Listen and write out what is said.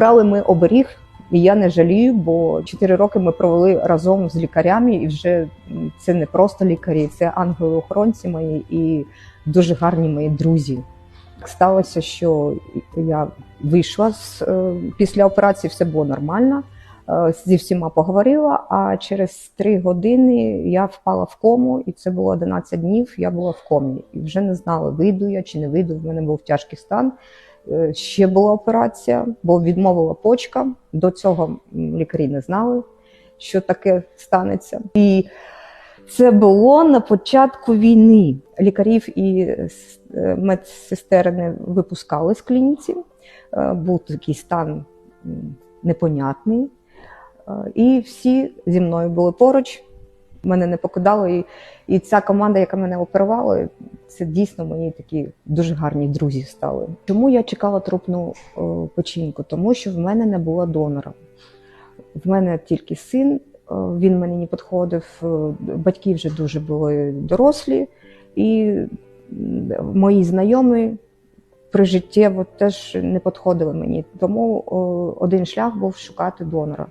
Обрали ми оберіг, і я не жалію, бо 4 роки ми провели разом з лікарями, і вже це не просто лікарі, це ангели-охоронці мої і дуже гарні мої друзі. Сталося, що я вийшла з, е, після операції, все було нормально. е, Зі всіма поговорила, а через три години я впала в кому, і це було 11 днів. Я була в комі і вже не знала, вийду я чи не вийду. В мене був тяжкий стан. Е, Ще була операція, бо відмовила почка. До цього лікарі не знали, що таке станеться. І це було на початку війни. Лікарів і с- е, медсестер не випускали з клініці. Е, Був такий стан непонятний. Е, І всі зі мною були поруч, мене не покидали. І, і ця команда, яка мене оперувала, це дійсно мої такі дуже гарні друзі стали. Чому я чекала трупну е, печінку? Тому що в мене не було донора. В мене тільки син, е, він мені не підходив. е, Батьки вже дуже були дорослі, і мої знайомі прижиттєво теж не підходили мені. Тому один шлях був шукати донора.